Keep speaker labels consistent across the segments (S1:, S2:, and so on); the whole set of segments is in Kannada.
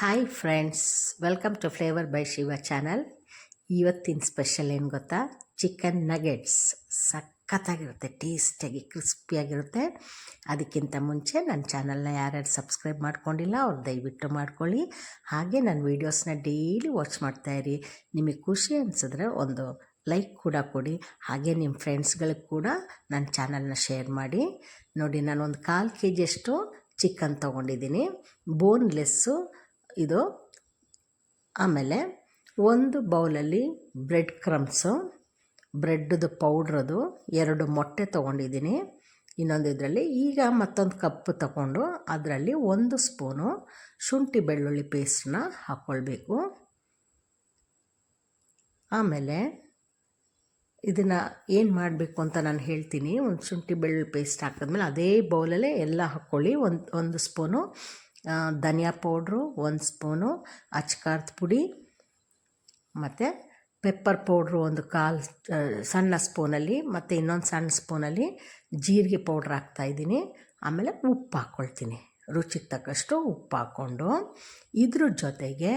S1: Hi friends welcome to flavour by Shiva channel ಇವತ್ತಿನ ಸ್ಪೆಷಲ್ ಏನು ಗೊತ್ತಾ? ಚಿಕನ್ ನಗೆಟ್ಸ್ ಸಖತ್ತಾಗಿರುತ್ತೆ ಟೇಸ್ಟಿಯಾಗಿ ಕ್ರಿಸ್ಪಿಯಾಗಿರುತ್ತೆ ಅದಕ್ಕಿಂತ ಮುಂಚೆ ನನ್ನ ಚಾನಲ್ನ ಯಾರ್ಯಾರು ಸಬ್ಸ್ಕ್ರೈಬ್ ಮಾಡ್ಕೊಂಡಿಲ್ಲ, ಅವ್ರು ದಯವಿಟ್ಟು ಮಾಡ್ಕೊಳ್ಳಿ. ಹಾಗೆ ನನ್ನ ವೀಡಿಯೋಸ್ನ ಡೈಲಿ ವಾಚ್ ಮಾಡ್ತಾಯಿರಿ ನಿಮಗೆ ಖುಷಿ ಅನಿಸಿದ್ರೆ ಒಂದು ಲೈಕ್ ಕೂಡ ಕೊಡಿ. ಹಾಗೆ ನಿಮ್ಮ ಫ್ರೆಂಡ್ಸ್ಗಳಿಗೆ ಕೂಡ ನನ್ನ ಚಾನಲ್ನ ಶೇರ್ ಮಾಡಿ. ನೋಡಿ ನಾನು ಒಂದು ಕಾಲು ಕೆ ಜಿಯಷ್ಟು ಚಿಕನ್ ತೊಗೊಂಡಿದ್ದೀನಿ. ಬೋನ್ಲೆಸ್ಸು ಇದು ಆಮೇಲೆ ಒಂದು ಬೌಲಲ್ಲಿ ಬ್ರೆಡ್ ಕ್ರಮ್ಸು, ಬ್ರೆಡ್ದು ಪೌಡ್ರದು ಎರಡು ಮೊಟ್ಟೆ ತೊಗೊಂಡಿದ್ದೀನಿ. ಇನ್ನೊಂದು ಇದರಲ್ಲಿ ಈಗ ಮತ್ತೊಂದು ಕಪ್ ತಗೊಂಡು ಅದರಲ್ಲಿ ಒಂದು ಸ್ಪೂನು ಶುಂಠಿ ಬೆಳ್ಳುಳ್ಳಿ ಪೇಸ್ಟನ್ನ ಹಾಕ್ಕೊಳ್ಬೇಕು. ಆಮೇಲೆ ಇದನ್ನು ಏನು ಮಾಡಬೇಕು ಅಂತ ನಾನು ಹೇಳ್ತೀನಿ. ಒಂದು ಶುಂಠಿ ಬೆಳ್ಳುಳ್ಳಿ ಪೇಸ್ಟ್ ಹಾಕಿದ್ಮೇಲೆ ಅದೇ ಬೌಲಲ್ಲೇ ಎಲ್ಲ ಹಾಕ್ಕೊಳ್ಳಿ. ಒಂದು ಒಂದು ಸ್ಪೂನು ಧನಿಯಾ ಪೌಡ್ರು, ಒಂದು ಸ್ಪೂನು ಅಚ್ಕಾರದ ಪುಡಿ, ಮತ್ತು ಪೆಪ್ಪರ್ ಪೌಡ್ರು ಒಂದು ಕಾಲು ಸಣ್ಣ ಸ್ಪೂನಲ್ಲಿ, ಮತ್ತು ಇನ್ನೊಂದು ಸಣ್ಣ ಸ್ಪೂನಲ್ಲಿ ಜೀರಿಗೆ ಪೌಡ್ರ್ ಹಾಕ್ತಾಯಿದ್ದೀನಿ ಆಮೇಲೆ ಉಪ್ಪು ಹಾಕ್ಕೊಳ್ತೀನಿ ರುಚಿಗೆ ತಕ್ಕಷ್ಟು ಉಪ್ಪು ಹಾಕ್ಕೊಂಡು. ಇದ್ರ ಜೊತೆಗೆ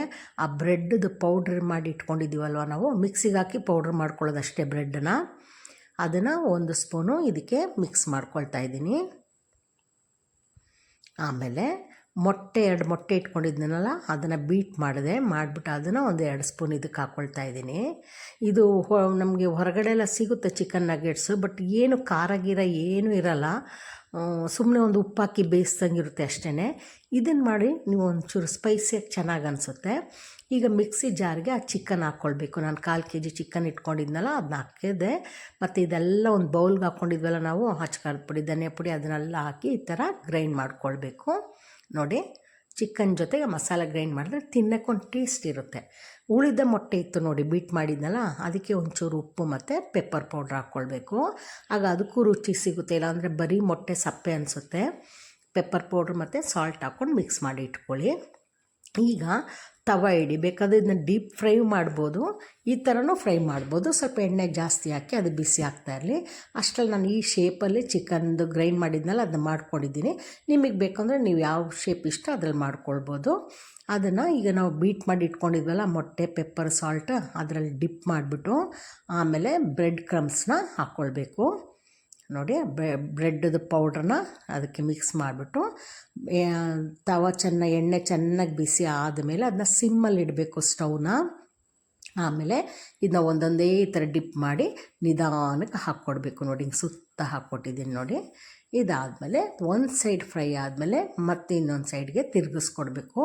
S1: ಆ ಬ್ರೆಡ್ದು ಪೌಡ್ರ್ ಮಾಡಿ ಇಟ್ಕೊಂಡಿದ್ದೀವಲ್ವ ನಾವು? ಮಿಕ್ಸಿಗೆ ಹಾಕಿ ಪೌಡ್ರ್ ಮಾಡ್ಕೊಳ್ಳೋದಷ್ಟೇ ಬ್ರೆಡ್ಡನ್ನ ಅದನ್ನು ಒಂದು ಸ್ಪೂನು ಇದಕ್ಕೆ ಮಿಕ್ಸ್ ಮಾಡ್ಕೊಳ್ತಾ ಇದ್ದೀನಿ. ಆಮೇಲೆ ಮೊಟ್ಟೆ ಎರಡು ಮೊಟ್ಟೆ ಇಟ್ಕೊಂಡಿದ್ನಲ್ಲ, ಅದನ್ನು ಬೀಟ್ ಮಾಡಿದೆ. ಮಾಡಿಬಿಟ್ಟು ಅದನ್ನು ಒಂದು ಎರಡು ಸ್ಪೂನ್ ಇದಕ್ಕೆ ಹಾಕ್ಕೊಳ್ತಾ ಇದ್ದೀನಿ. ಇದು ನಮಗೆ ಹೊರಗಡೆ ಎಲ್ಲ ಸಿಗುತ್ತೆ ಚಿಕನ್ ನಗೆಟ್ಸು ಬಟ್ ಏನು ಖಾರ ಗೀರ ಏನೂ ಇರಲ್ಲ. ಸುಮ್ಮನೆ ಒಂದು ಉಪ್ಪಾಕಿ ಬೇಯಿಸ್ದಂಗೆ ಬೇಯಿಸ್ದಂಗಿರುತ್ತೆ ಅಷ್ಟೇ ಇದನ್ನು ಮಾಡಿ ನೀವು ಒಂಚೂರು ಸ್ಪೈಸಿಯಾಗಿ ಚೆನ್ನಾಗಿ ಅನಿಸುತ್ತೆ. ಈಗ ಮಿಕ್ಸಿ ಜಾರ್ಗೆ ಆ ಚಿಕನ್ ಹಾಕ್ಕೊಳ್ಬೇಕು ನಾನು ಕಾಲು ಕೆ ಜಿ ಚಿಕನ್ ಇಟ್ಕೊಂಡಿದ್ನಲ್ಲ ಅದನ್ನ ಹಾಕಿದೆ. ಮತ್ತು ಇದೆಲ್ಲ ಒಂದು ಬೌಲ್ಗೆ ಹಾಕ್ಕೊಂಡಿದ್ವಲ್ಲ ನಾವು ಹಚ್ಕಾರದ ಪುಡಿ, ಧನಿಯಾ ಪುಡಿ, ಅದನ್ನೆಲ್ಲ ಹಾಕಿ ಈ ಥರ ಗ್ರೈಂಡ್ ಮಾಡ್ಕೊಳ್ಬೇಕು. ನೋಡಿ. ಚಿಕನ್ ಜೊತೆಗೆ ಮಸಾಲೆ ಗ್ರೈಂಡ್ ಮಾಡಿದ್ರೆ ತಿನ್ನೋಕ್ಕೊಂದು ಟೇಸ್ಟ್ ಇರುತ್ತೆ. ಉಳಿದ ಮೊಟ್ಟೆ ಇತ್ತು ನೋಡಿ, ಬೀಟ್ ಮಾಡಿದ್ನಲ್ಲ, ಅದಕ್ಕೆ ಒಂಚೂರು ಉಪ್ಪು ಮತ್ತು ಪೆಪ್ಪರ್ ಪೌಡ್ರ್ ಹಾಕ್ಕೊಳ್ಬೇಕು. ಆಗ ಅದಕ್ಕೂ ರುಚಿ ಸಿಗುತ್ತೆ, ಇಲ್ಲಾಂದರೆ ಬರೀ ಮೊಟ್ಟೆ ಸಪ್ಪೆ ಅನಿಸುತ್ತೆ. ಪೆಪ್ಪರ್ ಪೌಡ್ರ್ ಮತ್ತು ಸಾಲ್ಟ್ ಹಾಕ್ಕೊಂಡು ಮಿಕ್ಸ್ ಮಾಡಿ ಇಟ್ಕೊಳ್ಳಿ. ಈಗ ತವ ಇಡಿ, ಬೇಕಾದರೆ ಇದನ್ನ ಡೀಪ್ ಫ್ರೈ ಮಾಡ್ಬೋದು. ಈ ಥರನೂ ಫ್ರೈ ಮಾಡ್ಬೋದು. ಸ್ವಲ್ಪ ಎಣ್ಣೆ ಜಾಸ್ತಿ ಹಾಕಿ ಅದು ಬಿಸಿ ಆಗ್ತಾ ಇರಲಿ. ಅಷ್ಟರಲ್ಲಿ ನಾನು ಈ ಶೇಪಲ್ಲಿ ಚಿಕನ್ದು ಗ್ರೈಂಡ್ ಮಾಡಿದ್ನಲ್ಲ, ಅದನ್ನ ಮಾಡ್ಕೊಂಡಿದ್ದೀನಿ. ನಿಮಗೆ ಬೇಕಂದರೆ ನೀವು ಯಾವ ಶೇಪ್ ಇಷ್ಟ ಅದ್ರಲ್ಲಿ ಮಾಡ್ಕೊಳ್ಬೋದು. ಅದನ್ನು ಈಗ ನಾವು ಬೀಟ್ ಮಾಡಿ ಇಟ್ಕೊಂಡಿದ್ವಲ್ಲ, ಮೊಟ್ಟೆ ಪೆಪ್ಪರ್ ಸಾಲ್ಟ್ ಅದರಲ್ಲಿ ಡಿಪ್ ಮಾಡಿಬಿಟ್ಟು ಆಮೇಲೆ ಬ್ರೆಡ್ ಕ್ರಮ್ಸ್ನ ಹಾಕ್ಕೊಳ್ಬೇಕು ನೋಡಿ ಬ್ರೆಡ್ದು ಪೌಡ್ರನ್ನ ಅದಕ್ಕೆ ಮಿಕ್ಸ್ ಮಾಡಿಬಿಟ್ಟು ತವ ಚೆನ್ನಾಗಿ ಎಣ್ಣೆ ಚೆನ್ನಾಗಿ ಬಿಸಿ ಆದಮೇಲೆ ಅದನ್ನ ಸಿಮ್ಮಲ್ಲಿ ಇಡಬೇಕು ಸ್ಟವ್ನ. ಆಮೇಲೆ ಇದನ್ನ ಒಂದೊಂದೇ ಥರ ಡಿಪ್ ಮಾಡಿ ನಿಧಾನಕ್ಕೆ ಹಾಕ್ಕೊಡ್ಬೇಕು ನೋಡಿ, ಹಿಂಗೆ ಸುತ್ತ ಹಾಕ್ಕೊಟ್ಟಿದ್ದೀನಿ ನೋಡಿ. ಇದಾದಮೇಲೆ ಒಂದು ಸೈಡ್ ಫ್ರೈ ಆದಮೇಲೆ ಮತ್ತೆ ಇನ್ನೊಂದು ಸೈಡ್ಗೆ ತಿರುಗಿಸ್ಕೊಡ್ಬೇಕು.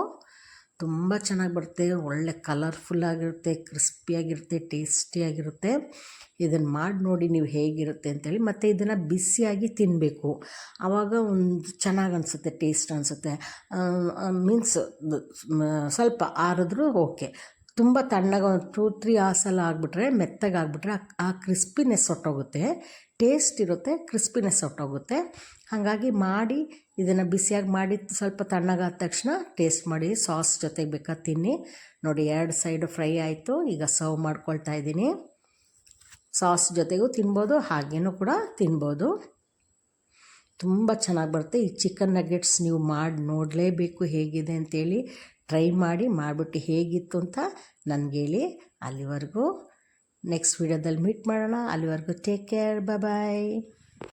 S1: ತುಂಬ ಚೆನ್ನಾಗಿ ಬರುತ್ತೆ. ಒಳ್ಳೆ ಕಲರ್ಫುಲ್ಲಾಗಿರುತ್ತೆ ಕ್ರಿಸ್ಪಿಯಾಗಿರುತ್ತೆ ಟೇಸ್ಟಿಯಾಗಿರುತ್ತೆ ಇದನ್ನು ಮಾಡಿ ನೋಡಿ ನೀವು ಹೇಗಿರುತ್ತೆ ಅಂತೇಳಿ ಮತ್ತು ಇದನ್ನು ಬಿಸಿಯಾಗಿ ತಿನ್ನಬೇಕು ಆವಾಗ ಒಂದು ಚೆನ್ನಾಗಿ ಅನಿಸುತ್ತೆ ಟೇಸ್ಟ್ ಅನಿಸುತ್ತೆ. ಮೀನ್ಸ್ ಸ್ವಲ್ಪ ಆರಿದ್ರೂ ಓಕೆ ತುಂಬ ತಣ್ಣಗೆ ಒಂದು ಟೂ ತ್ರೀ ಅವರ್ಸೆಲ್ಲ ಆಗಿಬಿಟ್ರೆ ಮೆತ್ತಗೆ ಆಗಿಬಿಟ್ರೆ ಆ ಕ್ರಿಸ್ಪಿನೆಸ್ ಹೊಟ್ಟೋಗುತ್ತೆ ಟೇಸ್ಟ್ ಇರುತ್ತೆ ಕ್ರಿಸ್ಪಿನೆಸ್ ಹೊಟ್ಟೋಗುತ್ತೆ ಹಾಗಾಗಿ ಮಾಡಿ, ಇದನ್ನು ಬಿಸಿಯಾಗಿ ಮಾಡಿ ಸ್ವಲ್ಪ ತಣ್ಣಗಾದ ತಕ್ಷಣ ಟೇಸ್ಟ್ ಮಾಡಿ ಸಾಸ್ ಜೊತೆಗೆ ಬೇಕಾದ ತಿನ್ನಿ. ನೋಡಿ, ಎರಡು ಸೈಡು ಫ್ರೈ ಆಯಿತು. ಈಗ ಸರ್ವ್ ಮಾಡ್ಕೊಳ್ತಾ ಇದ್ದೀನಿ. ಸಾಸ್ ಜೊತೆಗೂ ತಿನ್ಬೋದು, ಹಾಗೇನೂ ಕೂಡ ತಿನ್ಬೋದು. ತುಂಬ ಚೆನ್ನಾಗಿ ಬರುತ್ತೆ. ಈ ಚಿಕನ್ ನಗೆಟ್ಸ್ ನೀವು ಮಾಡಿ ನೋಡಲೇಬೇಕು ಹೇಗಿದೆ ಅಂತೇಳಿ. ಟ್ರೈ ಮಾಡಿ ಮಾಡಿಬಿಟ್ಟು ಹೇಗಿತ್ತು ಅಂತ ನನಗೆ ಹೇಳಿ ಅಲ್ಲಿವರೆಗೂ ನೆಕ್ಸ್ಟ್ ವೀಡಿಯೋದಲ್ಲಿ ಮೀಟ್ ಮಾಡೋಣ. ಅಲ್ಲಿವರೆಗೂ ಟೇಕ್ ಕೇರ್ ಬಾಯ್